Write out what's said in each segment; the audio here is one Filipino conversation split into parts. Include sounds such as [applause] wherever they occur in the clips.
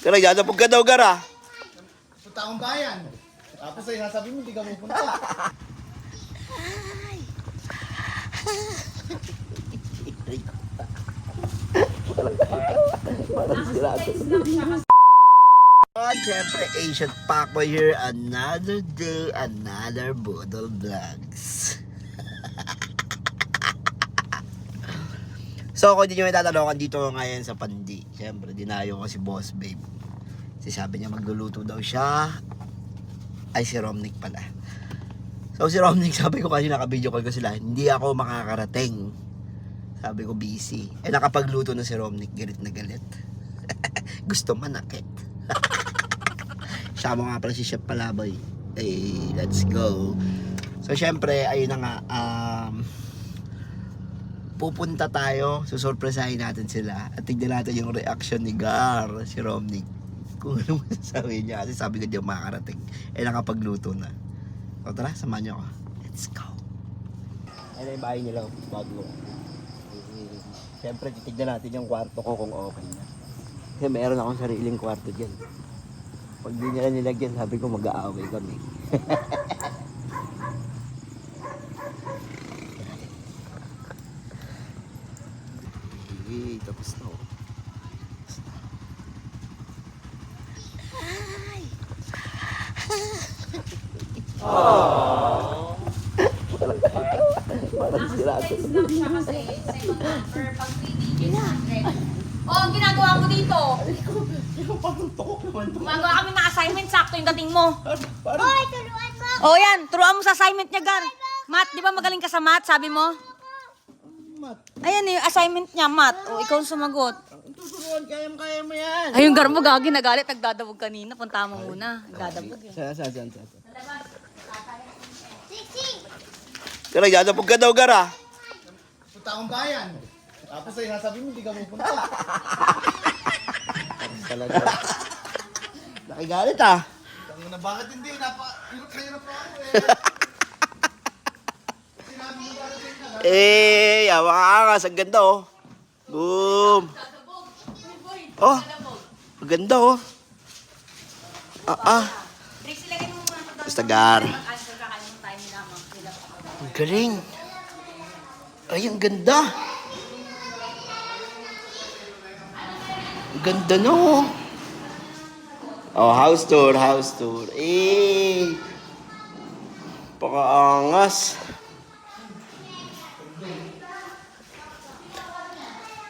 Kaya nagdadapog ka daw, Gara. Punta akong bayan. Tapos ay sasabi mo, hindi ka pupunta. Oh, syempre, Asian Paco here. Another day, another Budol Vlogs. So, kung hindi nyo may tatanungan dito ngayon sa Pandi, syempre, dinayo ko si Boss Babe. Kasi sabi niya magluluto daw siya. Ay, si Romnick pala. So, si Romnick, sabi ko kasi naka-video call ko sila, hindi ako makakarating. Sabi ko, busy. Eh, nakapagluto na si Romnick, galit na galit. [laughs] Gusto manakit. Sama [laughs] nga pala si Chef Palaboy. Eh, let's go. So, syempre, ayun na nga. Um, pupunta tayo. Susurpresahin natin sila. At tignan natin yung reaction ni Gar, si Romnick. Kung ano masasabi niya. Kasi sabi ko di ako makakarating. Eh, nakapagluto na. So, tara, samahan niyo ako. Let's go. Na yung bahay nila. Bago. Siyempre, titignan natin yung kwarto ko kung okay na. Kasi meron akong sariling kwarto dyan. Pag di nila nilagyan, sabi ko mag-aaway kami. [laughs] Hey, tapos na. oh. Tapos na. Parang sirado. lang siya kasi second number pag 3 digits 100. Oh, ang ginagawa mo dito? Gumagawa kami ng assignment, sakto yung dating mo. Parang, Oh, yan. Turuan mo sa assignment niya, Gar. Matt, di ba magaling ka sa math, sabi mo? Mat. Ayan eh, yung assignment niya, math. O, ikaw ang sumagot. Tuturuan, kayang-kaya mo yan. Ayun, Gar mo, gagi, nagalit. Nagdadabog kanina. Punta mo muna. Nagdadabog eh. Sa, sa, sa, sa. Kaya nagdadapog ka daw, Gara. Punta akong bayan. Tapos ay sasabi mo, hindi ka pupunta. Talaga. Nakigalit ah. Tangina na, bakit hindi? Napa, hirap na hirap ako eh. [laughs] Sinabi mo darating ka na. Eh, yawa ka angas. Ang ganda oh. Boom. Oh, ang ganda oh. Ah, ah. Trixie, lagay mo muna ito doon. Basta, Gar. Mag-answer ka, kaya mo tayo nila. mga sila pa ako. Ang galing. Ay, ang ganda. Ang ganda no. Oh, house tour, house tour. Eh. Pakaangas.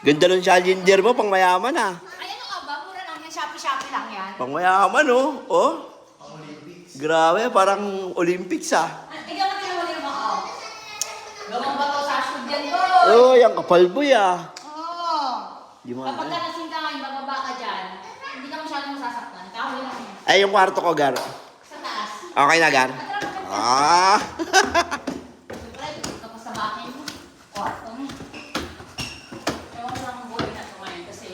Ganda ng challenger mo, pang mayaman ah. Ay, ano ka ba? Mura lang yan. Shopee-shopee lang yan. Pang mayaman oh. Oh. Grabe, parang Olympics ah. Ikaw na tinawali mo ako. Gawang ba to sa shoot yan, boy? Oh, yung kapal boy ah. Oo. Di mo Kapag ka nasing ka ngayon, bababa ka dyan, hindi ka masyadong masasaktan. Kahoy lang yan. Ay, yung kwarto ko, Gar. Sa taas. Okay na, Gar? Ah! [laughs] Siyempre, dito ka sa bahay mo. Kwarto mo. Ewan ko lang ang buhay na ito ngayon kasi...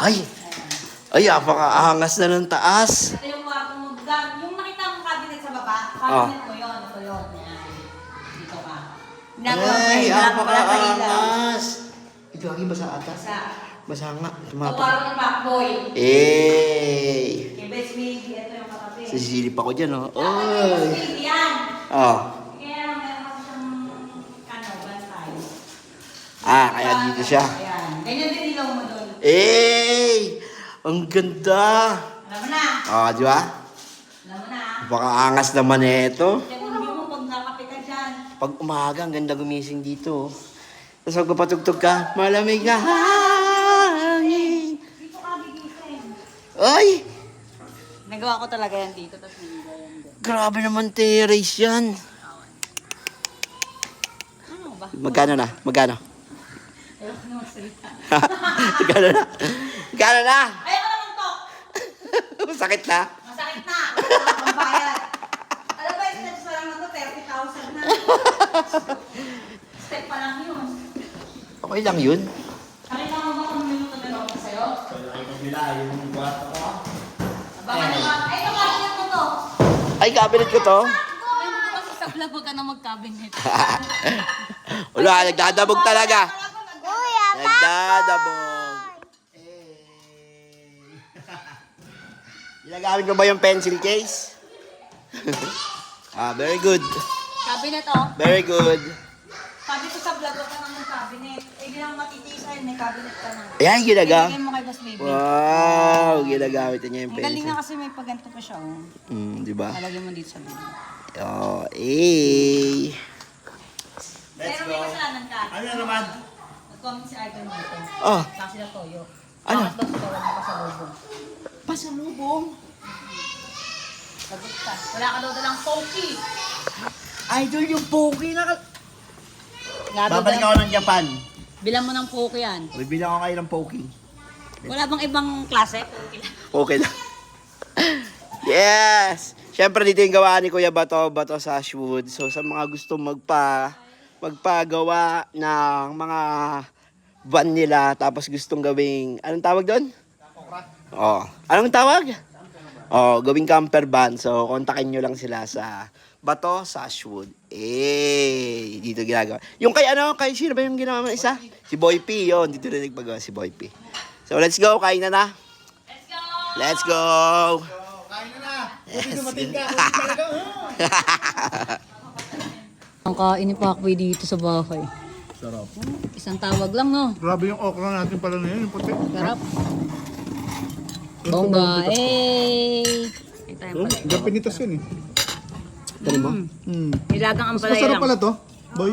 Ay! Ay, apakaangas na ng taas. Ito yung kwarto mo. Ga- Yung nakita mong cabinet sa baba, Ah. cabinet mo yun. Ito yun. Yan. Dito ka. Ay, apakaangas. Ito, lagi basa ata. Sa... Basa nga. Ito Tumapa. kwarto ng backboy. Eh! Kay Best Baby, ito yung katabi. Sisilip ako dyan, oh. Dapat yung Best Oy! Baby yan. Oh. Kaya meron kasi siyang ano, bantay. Ah, kaya dito siya. Ayan. Ganyan din ilaw mo doon. Eh! Ang ganda! Alam mo na. Ah, di ba? Alam mo na. Apakaangas naman eh ito. Mo pag nakape ka dyan. Pag umaga, ang ganda gumising dito. Tapos pag papatugtog ka, malamig na hangin. Dito ka gigising. Ay! Nagawa ko talaga yan dito. Tapos niligaw yan doon. Grabe naman terrace yan. Ano ba? Magkano na? Magkano? Ayoko na magsalita. [laughs] Magkano na? [laughs] Magkano na? Ayoko na mag-talk. [laughs] Sakit na? Masakit na. Ang bayad. Alam ba, steps pa lang na to, 30,000 na. Step pa lang yun. Okay lang yun. Nakita mo ba kung minuto na lang sa'yo? Nila, yung kwarto ko. Baka naman, ay, ito cabinet mo to. Ay, cabinet ko to. Kasi sa vlog huwag ka na mag-cabinet. [laughs] Wala, nagdadabog talaga. Nagdadabog. Ginagamit mo ba yung pencil case? ah, very good. Cabinet oh. Very good. Sabi ko sa vlog, huwag ka nang cabinet. Eh, hindi lang matitisan, may cabinet ka na. Ayan, ginagamit. Ibigay mo kay Boss Baby. Wow, ginagamit niya yung Ang galing pencil. nga kasi may paganto pa siya oh. Mm, di ba? Lalagyan mo dito sa dulo. Oh, eh. Pero may kasalanan ka. Ano naman? Nag-comment si Idol mo ito. Oh, Kasi na toyo. Ano? Bakit daw ito wala ka sa lobo? Pasalubong. Sagot ka. Wala ka daw dalang poki. Idol yung Poki na... Babalik ako ng Japan. Bilang mo ng poki yan. Bibilang ako kayo ng Poki. Wala bang ibang klase? Poki lang. Okay lang. [laughs] yes! Siyempre dito yung gawa ni Kuya Bato, Bato sa Ashwood. So sa mga gusto magpa magpagawa ng mga van nila tapos gustong gawing anong tawag doon? Oh, anong tawag? Oh, gawing camper van. So kontakin nyo lang sila sa Bato sa Ashwood. Eh, dito ginagawa. Yung kay ano, kay sino ba yung ginawa mo isa? Si Boy P, yun. Dito rin nagpagawa si Boy P. So let's go, kain na na. Let's go! Let's go! Kain na na. Buti dumating ka. Oh. [laughs] Ang kain ni Pakboy dito sa bahay. Sarap. Isang tawag lang, no? Grabe yung okra natin pala na yun. Yung puti. Sarap. Bongga, eh! Diyan pinitas yun eh. Tari mo? Hmm. Nilagang ang Mas masarap pala to, boy.